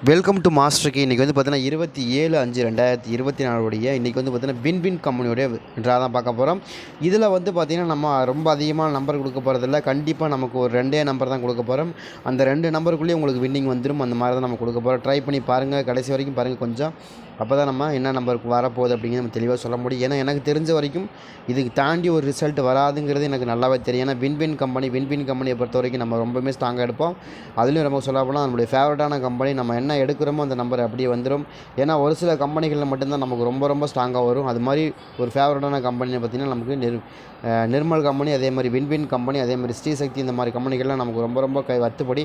Welcome to master K இன்றைக்கி வந்து பார்த்தீங்கன்னா இருபத்தி ஏழு அஞ்சு ரெண்டாயிரத்தி இருபத்தி நாலுடைய இன்றைக்கி வந்து பார்த்தீங்கன்னா வின் வின் கம்பெனியோடைய ட்ரா தான் பார்க்க போகிறோம் இதில் வந்து பார்த்திங்கன்னா நம்ம ரொம்ப அதிகமான நம்பர் கொடுக்க போகிறதில்ல கண்டிப்பாக நமக்கு ஒரு ரெண்டே நம்பர் தான் கொடுக்க போகிறோம் அந்த ரெண்டு நம்பருக்குள்ளேயே உங்களுக்கு வின்னிங் வந்துடும் அந்த மாதிரி தான் நம்ம கொடுக்க போகிறோம் ட்ரை பண்ணி பாருங்கள் கடைசி வரைக்கும் பாருங்கள் கொஞ்சம். அப்போ தான் நம்ம என்ன நம்பருக்கு வரப்போகுது அப்படிங்கிறது நம்ம தெளிவாக சொல்ல முடியும். ஏன்னா எனக்கு தெரிஞ்ச வரைக்கும் இதுக்கு தாண்டி ஒரு ரிசல்ட் வராதுங்கிறது எனக்கு நல்லாவே தெரியும். ஏன்னா win win company win win கம்பெனியை பொறுத்த வரைக்கும் நம்ம ரொம்பவுமே ஸ்ட்ராங்காக எடுப்போம். அதுலேயும் ரொம்ப சொல்ல போனால் நம்மளுடைய ஃபேவரட்டான கம்பெனி நம்ம என்ன எடுக்கிறோமோ அந்த நம்பர் அப்படியே வந்துடும் ஏன்னா ஒரு சில கம்பெனிகளில் மட்டும்தான் நமக்கு ரொம்ப ரொம்ப ஸ்ட்ராங்காக வரும். அது மாதிரி ஒரு ஃபேவரட்டான கம்பெனி பார்த்திங்கன்னா நமக்கு நிர் நிர்மல் கம்பெனி அதே மாதிரி வின் வின் கம்பெனி அதே மாதிரி ஸ்ரீசக்தி இந்த மாதிரி கம்பெனிகள்லாம் நமக்கு ரொம்ப ரொம்ப கை வத்துப்படி.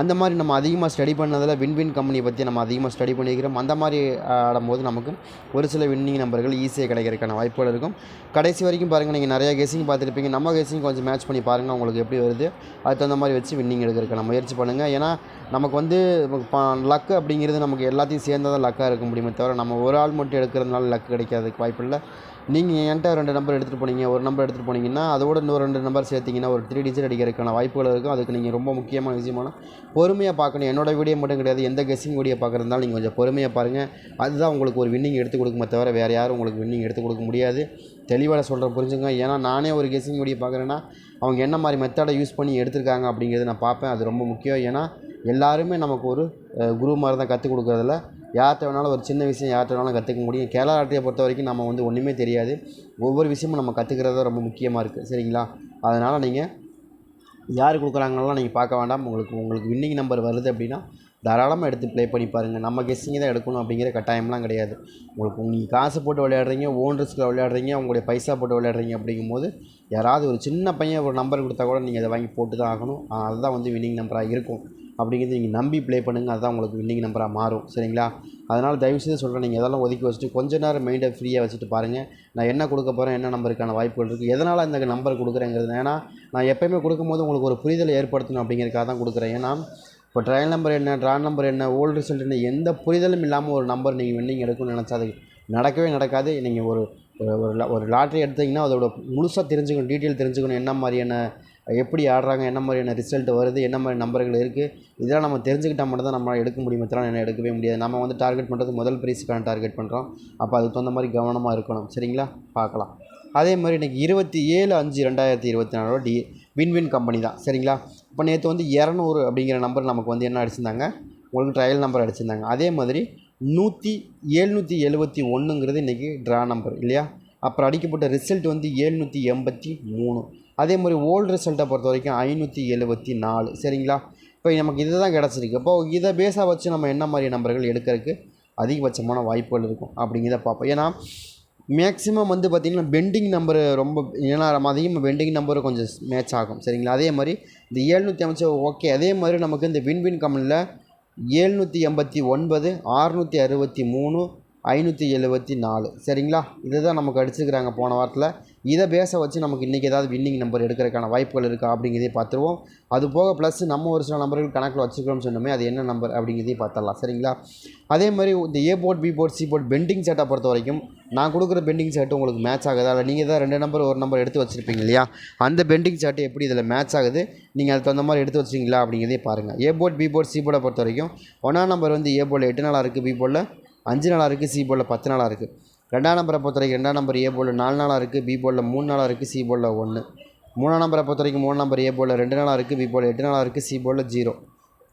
அந்த மாதிரி நம்ம அதிகமாக ஸ்டடி பண்ணதில் வின் வின் கம்பெனியை பற்றி நம்ம அதிகமாக ஸ்டடி பண்ணிக்கிறோம் அந்த மாதிரி ஆடும்போது நமக்கு ஒரு சில வின்னிங் நம்பர்கள் ஈஸியாக கிடைக்கிறதுக்கான வாய்ப்புகள் இருக்கும். கடைசி வரைக்கும் பாருங்கள் நீங்கள் நிறையா கெஸிங் பார்த்துருப்பீங்க. நம்ம கெஸிங் கொஞ்சம் மேட்ச் பண்ணி பாருங்கள் உங்களுக்கு எப்படி வருது. அதுக்கு தகுந்த மாதிரி வச்சு வின்னிங் எடுக்கிறதுக்கான முயற்சி பண்ணுங்கள் ஏன்னா நமக்கு வந்து லக்கு அப்படிங்கிறது நமக்கு எல்லாத்தையும் சேர்ந்தால் தான் லக்காக இருக்க முடியுமே தவிர நம்ம ஒரு ஆள் மட்டும் எடுக்கிறதுனால லக்கு கிடைக்காதுக்கு வாய்ப்பில்லை. நீங்கள் என்கிட்ட ரெண்டு நம்பர் எடுத்துகிட்டு போனீங்க ஒரு நம்பர் எடுத்துகிட்டு போனீங்கன்னா அதோட இன்னொரு ரெண்டு நம்பர் சேர்த்திங்கன்னா ஒரு த்ரீ டிஜிட் அடிக்கிறதுக்கான வாய்ப்புகள் இருக்கும். அதுக்கு நீங்கள் ரொம்ப முக்கியமான விஷயமான பொறுமையாக பார்க்கணும். என்னோட வீடியோ மட்டும் கிடையாது எந்த கெஸ்ஸிங் வீடியோ பார்க்குறதுனால நீங்கள் கொஞ்சம் பொறுமையாக பாருங்கள் அதுதான் உங்களுக்கு ஒரு வின்னிங் எடுத்து கொடுக்குமே தவிர வேறு யாரும் உங்களுக்கு வின்னிங் எடுத்து கொடுக்க முடியாது. தெளிவாக சொல்கிற புரிஞ்சுங்க ஏன்னா நானே ஒரு கெஸ்ஸிங் வீடியோ பார்க்குறேன்னா அவங்க என்ன மாதிரி மெத்தடை யூஸ் பண்ணி எடுத்திருக்காங்க அப்படிங்கிறது நான் பார்ப்பேன். அது ரொம்ப முக்கியம். ஏன்னா எல்லாருமே நமக்கு ஒரு குரு மாதிரி தான் கற்றுக் கொடுக்குறதில்ல யார்கிட்ட வேணாலும் ஒரு சின்ன விஷயம் யார்கிட்ட வேணாலும் கற்றுக்க முடியும். கேரளா ஆட்டையை பொறுத்த வரைக்கும் நம்ம வந்து ஒன்றுமே தெரியாது. ஒவ்வொரு விஷயமும் நம்ம கற்றுக்கிறது தான் ரொம்ப முக்கியமாக இருக்குது சரிங்களா? அதனால் நீங்கள் யார் கொடுக்குறாங்கலாம் நீங்கள் பார்க்க வேண்டாம். உங்களுக்கு உங்களுக்கு வின்னிங் நம்பர் வருது அப்படின்னா தாராளமாக எடுத்து ப்ளே பண்ணி பாருங்கள் நம்ம கெஸ்ஸிங் தான் எடுக்கணும் அப்படிங்கிற கட்டாயம்லாம் கிடையாது. உங்களுக்கு நீங்கள் காசு போட்டு விளையாடுறீங்க ஓன் ரிஸ்கில் விளையாடுறீங்க உங்களுடைய பைசா போட்டு விளையாடுறீங்க அப்படிங்கும்போது யாராவது ஒரு சின்ன பையன் ஒரு நம்பர் கொடுத்தா கூட நீங்கள் அதை வாங்கி போட்டு தான் ஆகணும் அதுதான் வந்து வின்னிங் நம்பராக இருக்கும். அப்படிங்கிறது நீங்கள் நம்பி ப்ளே பண்ணுங்கள் அதுதான் உங்களுக்கு வின்னிங் நம்பராக மாறும். சரிங்களா? அதனால் தயவுசெய்து சொல்கிறேன் நீங்கள் இதெல்லாம் ஒதுக்கி வச்சுட்டு கொஞ்ச நேரம் மைண்டை ஃப்ரீயாக வச்சுட்டு பாருங்கள் நான் என்ன கொடுக்க போகிறேன் என்ன நம்பருக்கான வாய்ப்புகள் இருக்குது எதனால் இந்த நம்பர் கொடுக்குறேங்கிறது. ஏன்னா நான் எப்போயுமே கொடுக்கும்போது உங்களுக்கு ஒரு புரிதலை ஏற்படுத்தணும் அப்படிங்கிறதுக்காக தான் கொடுக்குறேன். ஏன்னா இப்போ ட்ரையல் நம்பர் என்ன ட்ரா நம்பர் என்ன ஓல்டு ரிசல்ட் என்ன எந்த புரிதலும் இல்லாமல் ஒரு நம்பர் நீங்கள் வின்னிங் எடுக்கணும்னு நினச்சா அது நடக்கவே நடக்காது. நீங்கள் ஒரு ஒரு ஒரு லாட்ரி எடுத்தீங்கன்னா அதோட முழுசாக தெரிஞ்சுக்கணும் டீட்டெயில் தெரிஞ்சுக்கணும் என்ன மாதிரியான எப்படி ஆடுறாங்க என்ன மாதிரியான ரிசல்ட் வருது என்ன மாதிரி நம்பர்கள் இருக்குது இதெல்லாம் நம்ம தெரிஞ்சுக்கிட்டால் மட்டும் தான் நம்மளால் எடுக்க முடியுமே. இதெல்லாம் என்ன எடுக்கவே முடியாது. நம்ம வந்து டார்கெட் பண்ணுறது முதல் ப்ரைஸுக்கான டார்கெட் பண்ணுறோம் அப்போ அதுக்கு தகுந்த மாதிரி கவனமாக இருக்கணும். சரிங்களா? பார்க்கலாம். அதே மாதிரி இன்றைக்கி இருபத்தி ஏழு அஞ்சு ரெண்டாயிரத்தி இருபத்தி நாலோட டி வின் வின் கம்பெனி தான். சரிங்களா? இப்போ நேற்று வந்து இரநூறு அப்படிங்கிற நம்பர் நமக்கு வந்து என்ன அடிச்சிருந்தாங்க? உங்களுக்கு ட்ரையல் நம்பர் அடிச்சிருந்தாங்க. அதே மாதிரி நூற்றி எழுநூற்றி எழுபத்தி ஒன்றுங்கிறது இன்றைக்கி ட்ரா நம்பர் இல்லையா? அப்புறம் அடிக்கப்பட்ட ரிசல்ட் வந்து எழுநூற்றி எண்பத்தி மூணு. அதே மாதிரி ஓல்டு ரிசல்ட்டை பொறுத்த வரைக்கும் ஐநூற்றி எழுபத்தி நாலு. சரிங்களா? இப்போ நமக்கு இது தான் கிடச்சிருக்கு. இப்போ இதை பேஸாக வச்சு நம்ம என்ன மாதிரி நம்பர்கள் எடுக்கிறதுக்கு அதிகபட்சமான வாய்ப்புகள் இருக்கும் அப்படிங்கிறத பார்ப்போம். ஏன்னா மேக்ஸிமம் வந்து பார்த்திங்கன்னா பெண்டிங் நம்பரு ரொம்ப ஏன்னா நம்ம அதிகமாக பெண்டிங் நம்பரு கொஞ்சம் மேட்ச் ஆகும். சரிங்களா? அதே மாதிரி இந்த ஏழ்நூற்றி அமைச்சு ஓகே அதே மாதிரி நமக்கு இந்த வின் வின் கம்பெனியில் ஏழ்நூற்றி எண்பத்தி ஒன்பது ஆறுநூற்றி அறுபத்தி மூணு ஐநூற்றி எழுபத்தி நாலு. சரிங்களா? இதுதான் நமக்கு அடிச்சுக்கிறாங்க போன வாரத்தில். இதை பேச வச்சு நமக்கு இன்றைக்கி ஏதாவது வின்னிங் நம்பர் எடுக்கிறதுக்கான வாய்ப்புகள் இருக்கா அப்படிங்கிறதே பார்த்துருவோம். அது போக ப்ளஸ் நம்ம ஒரு சில நம்பர்கள் கணக்கில் வச்சுக்கிறோம்னு சொன்னோமே அது என்ன நம்பர் அப்படிங்கிறதையும் பார்த்துடலாம். சரிங்களா? அதே மாதிரி இந்த A board B board C board pending சேட்டை பொறுத்த வரைக்கும் நான் கொடுக்குற பெண்டிங் சேட்டு உங்களுக்கு மேட்ச் ஆகுதா? இல்லை நீங்கள் தான் ரெண்டு நம்பர் ஒரு நம்பர் எடுத்து வச்சுருப்பீங்க இல்லையா? அந்த பெண்டிங் சேட்டு எப்படி இதில் மேட்ச் ஆகுது? நீங்கள் அதுக்கு தகுந்த மாதிரி எடுத்து வச்சிங்களா அப்படிங்கிறதே பாருங்கள் A board B board C போர்டை பொறுத்த வரைக்கும் ஒன்றாம் நம்பர் வந்து ஏ போர்டில் எட்டு நாளாக இருக்குது பி போர்டில் அஞ்சு நாளாக இருக்குது சி போர்டில் பத்து நாளாக இருக்குது ரெண்டாம் நம்பரை பொறுத்த வரைக்கும் ரெண்டாம் நம்பர் ஏ போர்டில் நாலு நாளாக இருக்குது. பி போலில் மூணு நாளாக இருக்குது. சி போலில் ஒன்று. மூணாம் நம்பரை பொறுத்த வரைக்கும் மூணு நம்பர் ஏ போலில் ரெண்டு நாளாக இருக்குது. பி போர்டில் எட்டு நாளாக இருக்குது. சி போலில் ஜீரோ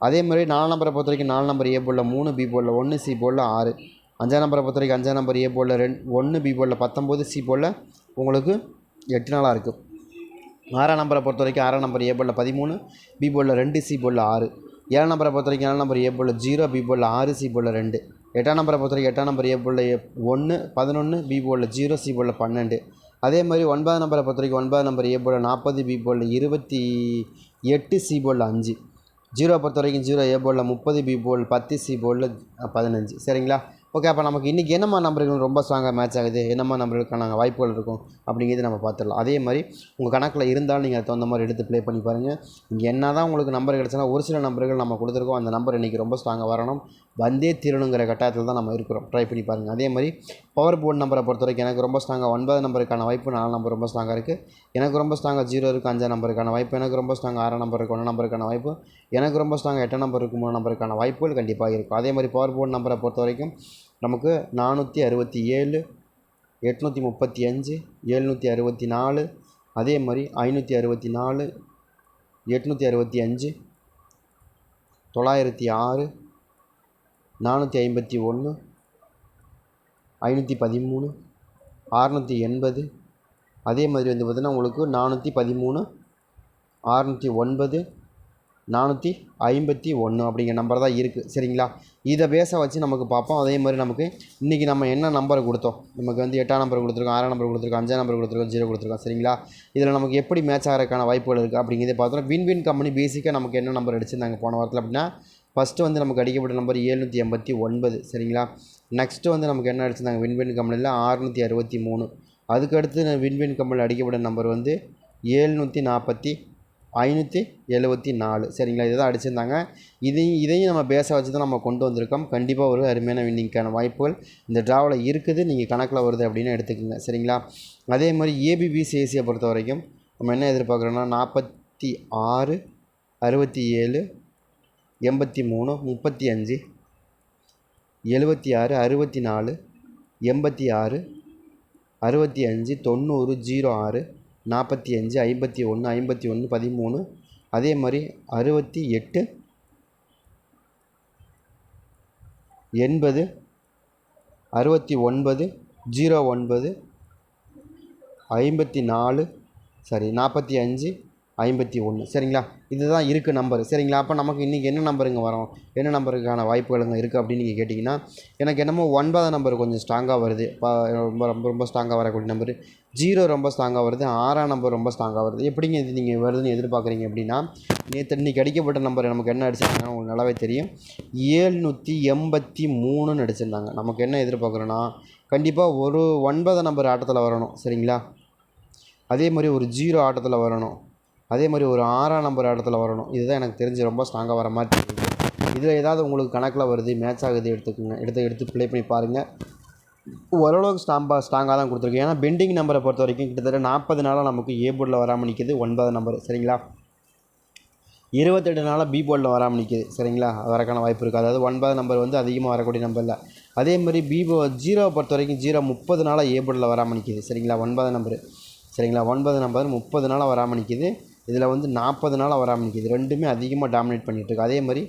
அதே மாதிரி நாலு நம்பரை பொறுத்த வரைக்கும் நாலு நம்பர் ஏ போலில் மூணு பி போலில் ஒன்று சி போலில் ஆறு. அஞ்சாம் நம்பரை பொறுத்த வரைக்கும் அஞ்சாம் நம்பர் ஏ போலில் ரெண்டு ஒன்று பி போலில் பத்தொம்போது சி போலில் உங்களுக்கு எட்டு நாளாக இருக்குது. ஆறாம் நம்பரை பொறுத்த வரைக்கும் ஆறாம் நம்பர் ஏ போலில் பதிமூணு பி போலில் ரெண்டு சி போலில் ஆறு. ஏழாம் நம்பரை பொறுத்த வரைக்கும் ஏழாம் நம்பர் ஏ போலில் ஜீரோ பி போலில் ஆறு சி போலில் ரெண்டு. எட்டாம் நம்பரை பொறுத்த வரைக்கும் எட்டாம் நம்பர் ஏ போர்டில் ஏ ஒன்று பதினொன்று பி போர்டில் ஜீரோ சி போர்டில் பன்னெண்டு. அதே மாதிரி ஒன்பதாம் நம்பரை பொறுத்த வரைக்கும் ஒன்பதாம் நம்பர் ஏ போர்டில் நாற்பது பி போர்டில் இருபத்தி எட்டு சி போர்டில் அஞ்சு. ஜீரோ பொறுத்த வரைக்கும் ஜீரோ ஏ போர்டில் முப்பது பி போல் பத்து சி போர்டில் பதினஞ்சு. சரிங்களா? ஓகே அப்போ நமக்கு இன்றைக்கி என்னம்மா நம்பர்கள் ரொம்ப ஸ்ட்ராங்காக மேட்ச் ஆகுது? என்னம்மா நம்பர்களுக்கான வாய்ப்புகள் இருக்கும்? அப்படிங்கிறது நம்ம பார்த்துடலாம். அதே மாதிரி உங்கள் கணக்கில் இருந்தாலும் நீங்கள் அதுக்கு தகுந்த மாதிரி எடுத்து ப்ளே பண்ணி பாருங்கள் இங்கே என்ன தான் உங்களுக்கு நம்பர் கிடச்சினா ஒரு சில நம்பர்கள் நம்ம கொடுத்துருக்கோம். அந்த நம்பர் இன்றைக்கி ரொம்ப ஸ்ட்ராங்காக வரணும். வந்தே தீரணுங்கிற கட்டாயத்தில் தான் நம்ம இருக்கிறோம். ட்ரை பண்ணி பாருங்கள் அதே மாதிரி பவர் போர்டு நம்பரை பொறுத்த வரைக்கும் எனக்கு ரொம்ப ஸ்ட்ராங்காக ஒன்பது நம்பருக்கான வாய்ப்பு நாலு நம்பர் ரொம்ப ஸ்ட்ராங்காக இருக்குது எனக்கு ரொம்ப ஸ்ட்ராங்காக ஜீரோ இருக்குது அஞ்சாம் நம்பருக்கான வாய்ப்பு. எனக்கு ரொம்ப ஸ்ட்ராங்காக ஆறாம் நம்பர் இருக்கு ஒன்று நம்பருக்கான வாய்ப்பு. எனக்கு ரொம்ப ஸ்ட்ராங்காக எட்டாம் நம்பர் இருக்குது மூணு நம்பருக்கான வாய்ப்புகள் கண்டிப்பாக இருக்கும். அதே மாதிரி பவர் போர்டு நம்பரை பொறுத்த வரைக்கும் நமக்கு நானூற்றி அறுபத்தி ஏழு எட்நூற்றி முப்பத்தி அஞ்சு எழுநூற்றி அறுபத்தி நாலு அதே மாதிரி ஐநூற்றி அறுபத்தி நாலு எட்நூற்றி அறுபத்தி அஞ்சு தொள்ளாயிரத்தி ஆறு நானூற்றி ஐம்பத்தி ஒன்று ஐநூற்றி பதிமூணு அறநூற்றி எண்பது. அதே மாதிரி வந்து பார்த்திங்கன்னா உங்களுக்கு நானூற்றி பதிமூணு அறநூற்றி ஒன்பது நானூற்றி ஐம்பத்தி ஒன்று அப்படிங்கிற நம்பர் தான் இருக்குது சரிங்களா? இதை பேச வச்சு நமக்கு பார்ப்போம். அதே மாதிரி நமக்கு இன்றைக்கி நம்ம என்ன நம்பர் கொடுத்தோம்? நமக்கு வந்து எட்டாம் நம்பர் கொடுத்துருக்கோம் ஆறாம் நம்பர் கொடுத்துருக்கோம் அஞ்சாம் நம்பர் கொடுத்துருக்கோம் ஜீரோ கொடுத்துருக்கோம். சரிங்களா? இதில் நமக்கு எப்படி மேட்ச் ஆகிறதுக்கான வாய்ப்புகள் இருக்குது அப்படிங்கிறத பார்த்தோம்னா வின் வின் கம்பெனி பேசிக்காக நமக்கு என்ன நம்பர் அடிச்சிருந்தாங்க போன வாரத்தில் அப்படின்னா ஃபஸ்ட்டு வந்து நமக்கு அடிக்கப்பட்ட நம்பர் ஏழ்நூற்றி எண்பத்தி ஒன்பது சரிங்களா? நெக்ஸ்ட்டு வந்து நமக்கு என்ன அடிச்சிருந்தாங்க? விண்வெண் கம்பெனியில் ஆறுநூற்றி அறுபத்தி மூணு. அதுக்கடுத்து விண்வெண் கம்பெனியில் அடிக்கப்பட்ட நம்பர் வந்து ஏழ்நூற்றி நாற்பத்தி ஐநூற்றி எழுபத்தி நாலு சரிங்களா? இதை தான் அடிச்சிருந்தாங்க. இதையும் இதையும் நம்ம பேச வச்சு தான் நம்ம கொண்டு வந்திருக்கோம். கண்டிப்பாக ஒரு அருமையான வின்னிங்க்கான வாய்ப்புகள் இந்த ட்ராவில் இருக்குது. நீங்கள் கணக்கில் வருது அப்படின்னு எடுத்துக்கோங்க சரிங்களா? அதே மாதிரி ஏபிபிசிஎஸ்சியை பொறுத்த வரைக்கும் நம்ம என்ன எதிர்பார்க்குறோன்னா நாற்பத்தி ஆறு அறுபத்தி ஏழு எண்பத்தி மூணு முப்பத்தி அஞ்சு எழுபத்தி ஆறு அறுபத்தி நாலு எண்பத்தி ஆறு அறுபத்தி அஞ்சு தொண்ணூறு ஜீரோ ஆறு நாற்பத்தி அஞ்சு ஐம்பத்தி ஒன்று ஐம்பத்தி ஒன்று பதிமூணு அதே மாதிரி அறுபத்தி எட்டு எண்பது அறுபத்தி ஒன்பது ஜீரோ ஒன்பது ஐம்பத்தி நாலு சாரி நாற்பத்தி அஞ்சு ஐம்பத்தி ஒன்று. சரிங்களா? இதுதான் இருக்குது நம்பர் சரிங்களா? அப்போ நமக்கு இன்றைக்கி என்ன நம்பருங்க வரும்? என்ன நம்பருக்கான வாய்ப்புகளுங்க இருக்குது அப்படின்னு நீங்கள் கேட்டிங்கன்னா எனக்கு என்னமோ ஒன்பதாம் நம்பர் கொஞ்சம் ஸ்ட்ராங்காக வருது. ரொம்ப ரொம்ப ரொம்ப ஸ்ட்ராங்காக வரக்கூடிய நம்பர் ஜீரோ ரொம்ப ஸ்ட்ராங்காக வருது. ஆறாம் நம்பர் ரொம்ப ஸ்ட்ராங்காக வருது. எப்படிங்க இது நீங்கள் வருதுன்னு எதிர்பார்க்குறீங்க அப்படின்னா நேற்று இன்றைக்கி அடிக்கப்பட்ட நம்பர் நமக்கு என்ன அடிச்சிருந்தாங்க உங்களுக்கு நல்லாவே தெரியும். ஏழ்நூற்றி எண்பத்தி மூணுன்னு அடிச்சிருந்தாங்க. நமக்கு என்ன எதிர்பார்க்குறோன்னா கண்டிப்பாக ஒரு ஒன்பதாம் நம்பர் ஆட்டத்தில் வரணும். சரிங்களா? அதே மாதிரி ஒரு ஜீரோ ஆட்டத்தில் வரணும். அதே மாதிரி ஒரு ஆறாம் நம்பர் இடத்துல வரணும். இதுதான் எனக்கு தெரிஞ்சு ரொம்ப ஸ்ட்ராங்காக வர மாதிரி தெரியுது. இதில் ஏதாவது உங்களுக்கு கணக்கில் வருது மேட்ச் ஆகுது எடுத்துக்கோங்க. எடுத்து எடுத்து ப்ளே பண்ணி பாருங்கள் ஓரளவுக்கு ஸ்டாம்பாக ஸ்ட்ராங்காக தான் கொடுத்துருக்கு. ஏன்னா பெண்டிங் நம்பரை பொறுத்த வரைக்கும் கிட்டத்தட்ட நாற்பது நாளாக நமக்கு ஏ போர்டில் வராமல் நிற்கிது ஒன்பது நம்பர் சரிங்களா? இருபத்தெட்டு நாளாக பி போர்டில் வராமல் நிற்கிது சரிங்களா? வரக்கான வாய்ப்பு இருக்குது அதாவது ஒன்பது நம்பர் வந்து அதிகமாக வரக்கூடிய நம்பர் இல்லை அதே மாதிரி பி போ ஜீரோவை பொறுத்த வரைக்கும் ஜீரோ முப்பது நாளாக ஏ போர்டில் வராமல் நிற்கிது சரிங்களா? ஒன்பது நம்பர் சரிங்களா? ஒன்பது நம்பர் முப்பது நாளாக வராமல் நிற்கிது இதில் வந்து நாற்பது நாள் வர ஆரம்பிக்குது. ரெண்டுமே அதிகமாக டாமினேட் பண்ணிகிட்ருக்கு. அதே மாதிரி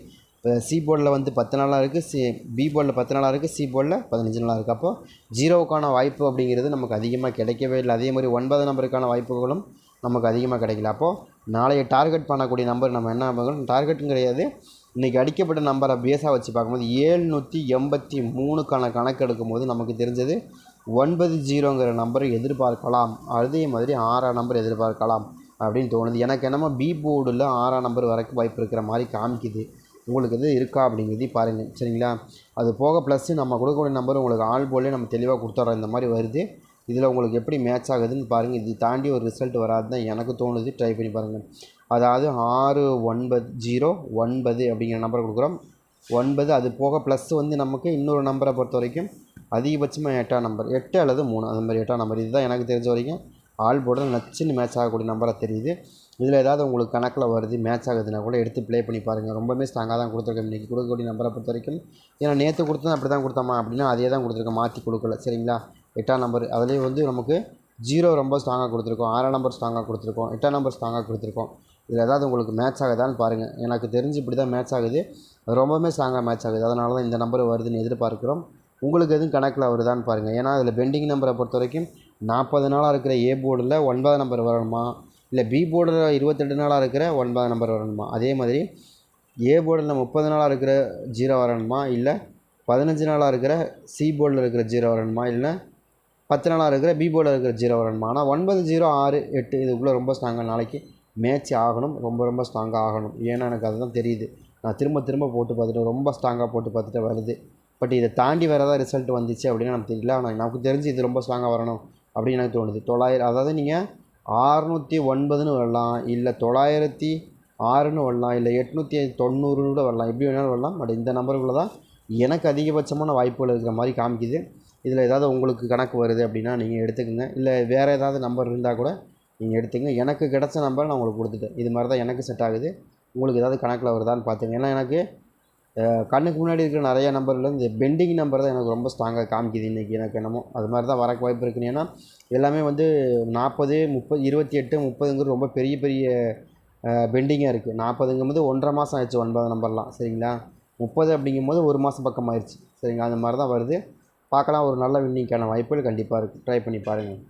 சி போர்டில் வந்து பத்து நாளாக இருக்குது சி பி போர்டில் பத்து நாளாக இருக்குது சி போர்டில் பதினஞ்சு நாளாக இருக்குது அப்போது ஜீரோவுக்கான வாய்ப்பு அப்படிங்கிறது நமக்கு அதிகமாக கிடைக்கவே இல்லை. அதே மாதிரி ஒன்பது நம்பருக்கான வாய்ப்புகளும் நமக்கு அதிகமாக கிடைக்கல. அப்போது நாளைய டார்கெட் பண்ணக்கூடிய நம்பர் நம்ம என்ன பண்ணுறோம் டார்கெட்டும் கிடையாது. இன்றைக்கி அடிக்கப்பட்ட நம்பரை பேஸாக வச்சு பார்க்கும்போது ஏழ்நூற்றி எண்பத்தி மூணுக்கான கணக்கு எடுக்கும்போது நமக்கு தெரிஞ்சது ஒன்பது ஜீரோங்கிற நம்பரை எதிர்பார்க்கலாம். அதே மாதிரி ஆறாம் நம்பர் எதிர்பார்க்கலாம். அப்படின்னு தோணுது. எனக்கு என்னமோ பி போர்டில் ஆறாம் நம்பர் வரைக்கும் வாய்ப்பு இருக்கிற மாதிரி காமிக்குது. உங்களுக்கு எது இருக்கா அப்படிங்கிறதையும் பாருங்கள் சரிங்களா? அது போக ப்ளஸ்ஸு நம்ம கொடுக்கக்கூடிய நம்பர் உங்களுக்கு ஆள் போலே நம்ம தெளிவாக கொடுத்துட்றோம் இந்த மாதிரி வருது. இதில் உங்களுக்கு எப்படி மேட்ச் ஆகுதுன்னு பாருங்கள் இது தாண்டி ஒரு ரிசல்ட் வராது தான் எனக்கு தோணுது. ட்ரை பண்ணி பாருங்கள் அதாவது ஆறு ஒன்பது ஜீரோ ஒன்பது அப்படிங்கிற நம்பர் கொடுக்குறோம். ஒன்பது அது போக ப்ளஸ் வந்து நமக்கு இன்னொரு நம்பரை பொறுத்த வரைக்கும் அதிகபட்சமாக எட்டாம் நம்பர் எட்டு அல்லது மூணு. அந்த மாதிரி எட்டாம் நம்பர் இதுதான் எனக்கு தெரிஞ்ச வரைக்கும் ஆல் போர்டில் நச்சுன்னு மேட்ச் ஆகக்கூடிய நம்பராக தெரியுது. இதில் ஏதாவது உங்களுக்கு கணக்கில் வருது மேட்ச் ஆகுதுன்னா கூட எடுத்து ப்ளே பண்ணி பாருங்கள் ரொம்பவே ஸ்ட்ராங்காக தான் கொடுத்துருக்கேன் இன்றைக்கி கொடுக்கக்கூடிய நம்பரை பொறுத்த வரைக்கும் ஏன்னா நேற்று கொடுத்தது அப்படி தான் கொடுத்தோமா? அப்படின்னா அதே தான் கொடுத்துருக்கேன் மாற்றி கொடுக்கல. சரிங்களா? எட்டாம் நம்பர் அதுலேயும் வந்து நமக்கு ஜீரோ ரொம்ப ஸ்ட்ராங்காக கொடுத்துருக்கோம். ஆறாம் நம்பர் ஸ்ட்ராங்காக கொடுத்துருக்கோம். எட்டாம் நம்பர் ஸ்ட்ராங்காக கொடுத்துருக்கோம். இதில் ஏதாவது உங்களுக்கு மேட்ச் ஆகுதான்னு பாருங்கள் எனக்கு தெரிஞ்சு இப்படி தான் மேட்ச் ஆகுது ரொம்பவுமே ஸ்ட்ராங்காக மேட்ச் ஆகுது. அதனால தான் இந்த நம்பர் வருதுன்னு எதிர்பார்க்குறோம். உங்களுக்கு எதுவும் கணக்கில் வருதான்னு பாருங்கள் ஏன்னா அதில் பெண்டிங் நம்பரை பொறுத்த வரைக்கும் நாற்பது நாளாக இருக்கிற ஏ போர்டில் ஒன்பது நம்பர் வரணுமா? இல்லை பி போர்டில் இருபத்தெட்டு நாளாக இருக்கிற ஒன்பது நம்பர் வரணுமா? அதே மாதிரி ஏ போர்டில் முப்பது நாளாக இருக்கிற ஜீரோ வரணுமா? இல்லை பதினஞ்சு நாளாக இருக்கிற சி போர்டில் இருக்கிற ஜீரோ வரணுமா? இல்லை பத்து நாளாக இருக்கிற பி போர்டில் இருக்கிற ஜீரோ வரணுமா? ஆனால் ஒன்பது ஜீரோ ஆறு எட்டு இதுக்குள்ளே ரொம்ப ஸ்ட்ராங்காக நாளைக்கு மேட்ச் ஆகணும். ரொம்ப ரொம்ப ஸ்ட்ராங்காக ஆகணும். ஏன்னா எனக்கு அதுதான் தெரியுது. நான் திரும்ப திரும்ப போட்டு பார்த்துட்டு ரொம்ப ஸ்ட்ராங்காக போட்டு பார்த்துட்டு வருது. பட் இதை தாண்டி வேறு ஏதாவது ரிசல்ட் வந்துச்சு அப்படின்னு நமக்கு தெரியல. ஆனால் நமக்கு தெரிஞ்சு இது ரொம்ப ஸ்ட்ராங்காக வரணும். அப்படின்னு எனக்கு தோணுது. தொள்ளாயிரம் அதாவது நீங்கள் ஆறுநூற்றி ஒன்பதுன்னு வரலாம் இல்லை தொள்ளாயிரத்தி ஆறுன்னு வரலாம் இல்லை எட்நூற்றி தொண்ணூறுன்னு கூட வரலாம். எப்படி வேணாலும் வரலாம் பட் இந்த நம்பருக்குள்ளே தான் எனக்கு அதிகபட்சமான வாய்ப்புகள் இருக்கிற மாதிரி காமிக்குது. இதில் ஏதாவது உங்களுக்கு கணக்கு வருது அப்படின்னா நீங்கள் எடுத்துக்கோங்க. இல்லை வேறு ஏதாவது நம்பர் இருந்தால் கூட நீங்கள் எடுத்துக்கங்க. எனக்கு கிடச்ச நம்பர் நான் உங்களுக்கு கொடுத்துட்டேன். இது மாதிரி தான் எனக்கு செட் ஆகுது. உங்களுக்கு ஏதாவது கணக்கில் வருதான்னு பார்த்துங்க ஏன்னா எனக்கு கண்ணுக்கு முன்னாடி இருக்கிற நிறைய நம்பரில் இந்த பெண்டிங் நம்பர் தான் எனக்கு ரொம்ப ஸ்ட்ராங்காக காமிக்குது இன்றைக்கி எனக்கு என்னமோ. அது மாதிரி தான் வரக்கு வாய்ப்பு இருக்குன்னு ஏன்னா எல்லாமே வந்து நாற்பது முப்பது இருபத்தி எட்டு முப்பதுங்கிறது ரொம்ப பெரிய பெரிய பெண்டிங்காக இருக்குது நாற்பதுங்கும்போது ஒன்றரை மாதம் ஆயிடுச்சு ஒன்பது நம்பர்லாம். சரிங்களா? முப்பது அப்படிங்கும்போது ஒரு மாதம் பக்கம் ஆயிடுச்சு சரிங்களா? அந்த மாதிரி தான் வருது. பார்க்கலாம் ஒரு நல்ல வின்னிங்க்கான வாய்ப்புகள் கண்டிப்பாக இருக்குது ட்ரை பண்ணி பாருங்கள்